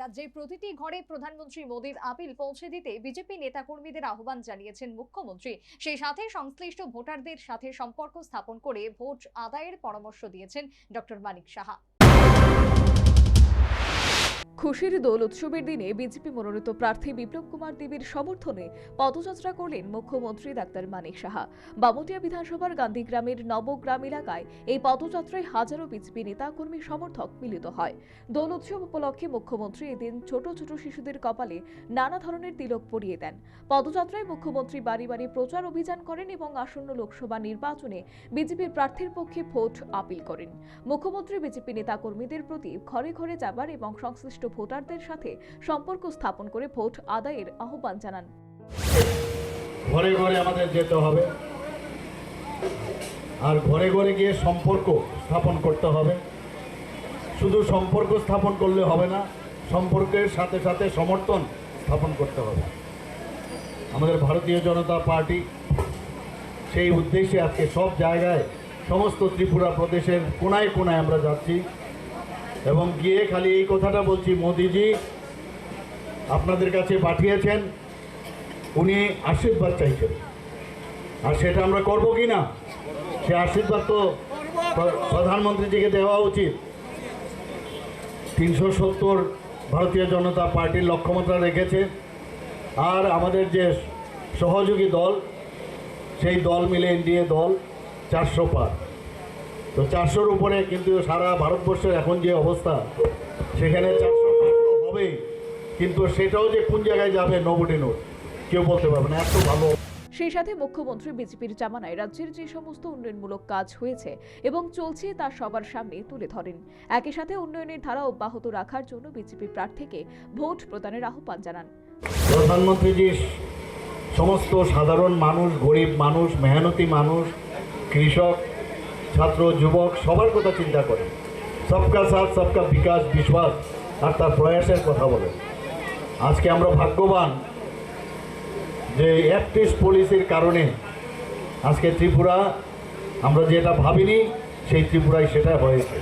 রাজ্যের প্রতিটি ঘরে প্রধানমন্ত্রী মোদীর আপিল পৌঁছে দিতে বিজেপি নেতাকর্মীদের আহ্বান জানিয়েছেন মুখ্যমন্ত্রী। সেই সাথে সংশ্লিষ্ট ভোটারদের সাথে সম্পর্ক স্থাপন করে ভোট আদায়ের পরামর্শ দিয়েছেন ডক্টর মানিক সাহা। খুশির দোল উৎসবের দিনে বিজেপি মনোনীত প্রার্থী বিপ্লব কুমার দেবের সমর্থনে পদযাত্রা করলেন মুখ্যমন্ত্রী ডাক্তার মানিক সাহা। বামুটিয়া বিধানসভার গান্ধীগ্রামের নবগ্রাম এলাকায় এই পদযাত্রায় হাজারো বিজেপি নেতা কর্মী সমর্থক মিলিত হয়। দোল উৎসব উপলক্ষে মুখ্যমন্ত্রী এদিন ছোট ছোট শিশুদের কপালে নানা ধরনের তিলক পরিয়ে দেন। পদযাত্রায় মুখ্যমন্ত্রী বাড়ি বাড়ি প্রচার অভিযান করেন এবং আসন্ন লোকসভা নির্বাচনে বিজেপির প্রার্থীর পক্ষে ভোট আপিল করেন। মুখ্যমন্ত্রী বিজেপি নেতাকর্মীদের প্রতি ঘরে ঘরে যাবার এবং সংশ্লিষ্ট ভোটারদের সাথে সম্পর্ক স্থাপন করে ভোট আদায়ের আহ্বান জানান। ঘরে ঘরে আমাদের যেতে হবে। আর ঘরে ঘরে গিয়ে সম্পর্ক স্থাপন করতে হবে। শুধু সম্পর্ক স্থাপন করলে হবে না, সম্পর্কের সাথে সাথে সমর্থন স্থাপন করতে হবে। আমাদের ভারতীয় জনতা পার্টি সেই উদ্দেশ্যে আজকে সব জায়গায়, সমস্ত ত্রিপুরা প্রদেশের কোনায় কোনায় আমরা যাচ্ছি। এবং গিয়ে খালি এই কথাটা বলছি, মোদিজি আপনাদের কাছে পাঠিয়েছেন, উনি আশীর্বাদ চাইছেন। আর সেটা আমরা করব কি না? সে আশীর্বাদ তো প্রধানমন্ত্রীজিকে দেওয়া উচিত। তিনশো সত্তর ভারতীয় জনতা পার্টির লক্ষ্যমাত্রা রেখেছে। আর আমাদের যে সহযোগী দল, সেই দল মিলে এনডিএ দল চারশো পার। তো চারশোর উপরে কিন্তু সারা ভারতবর্ষের এখন যে অবস্থা সেখানে চারশো হবেই। কিন্তু সেটাও যে কোন জায়গায় যাবে নোবডি নোট কেউ বলতে পারবে না এত ভালো। সেই সাথে মুখ্যমন্ত্রী বিজেপির জামানায় রাজ্যের যে সমস্ত উন্নয়নমূলক কাজ হয়েছে এবং চলছে তা সবার সামনে তুলে ধরেন। একই সাথে উন্নয়নের ধারা অব্যাহত রাখার জন্য বিজেপি প্রার্থীকে ভোট প্রদানের আহ্বান জানান। প্রধানমন্ত্রীজি সমস্ত সাধারণ মানুষ গরিব মানুষ মেহনতি মানুষ কৃষক ছাত্র, যুবক, সবার কথা চিন্তা করে। সবকা সাথ, সবকা বিকাশ, বিশ্বাস, আর তার প্রয়াসের কথা বলে। আজকে আমরা ভাগ্যবান যে অ্যাক্টিভ পলিসির কারণে আজকে ত্রিপুরা, আমরা যেটা ভাবিনি, সেই ত্রিপুরায় সেটা হয়েছে।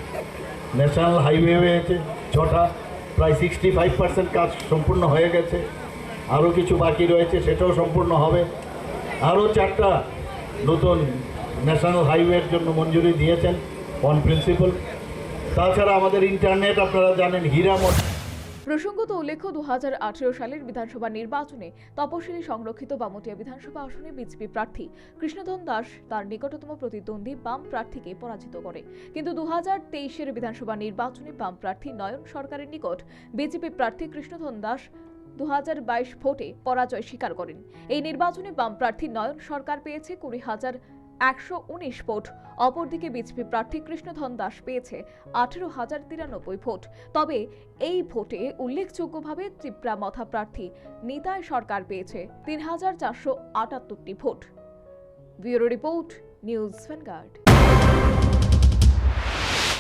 ন্যাশনাল হাইওয়ে হয়েছে, ছটা, প্রায় সিক্সটি ফাইভ পার্সেন্ট কাজ সম্পূর্ণ হয়ে গেছে। আরও কিছু বাকি রয়েছে, সেটাও সম্পূর্ণ হবে। আরও চারটা নতুন ন্যাশনাল হাইওয়ের জন্য মঞ্জুরি দিয়েছেন অন প্রিন্সিপাল। তাছাড়া আমাদের ইন্টারনেট আপনারা জানেন হীরামঠ প্রসঙ্গত উল্লেখ্য দু সালের বিধানসভা নির্বাচনে তপশিলি সংরক্ষিত বামুটিয়া বিধানসভা আসনে বিজেপি প্রার্থী কৃষ্ণধন দাস তার নিকটতম প্রতিদ্বন্দ্বী বাম প্রার্থীকে পরাজিত করে। কিন্তু দু হাজার বিধানসভা নির্বাচনে বাম প্রার্থী নয়ন সরকারের নিকট বিজেপি প্রার্থী কৃষ্ণধন দাস দু হাজার বাইশ ভোটে পরাজয় স্বীকার করেন। এই নির্বাচনে বাম প্রার্থী নয়ন সরকার পেয়েছে কুড়ি হাজার একশো উনিশ ভোট। অপরদিকে বিজেপি প্রার্থী কৃষ্ণধন দাস পেয়েছে আঠেরো হাজার তিরানব্বই ভোট। তবে এই ভোটে উল্লেখযোগ্যভাবে ত্রিপুরা মথা প্রার্থী নিতায় সরকার পেয়েছে তিন হাজার চারশো আটাত্তরটি vote. Bureau report, news Vanguard.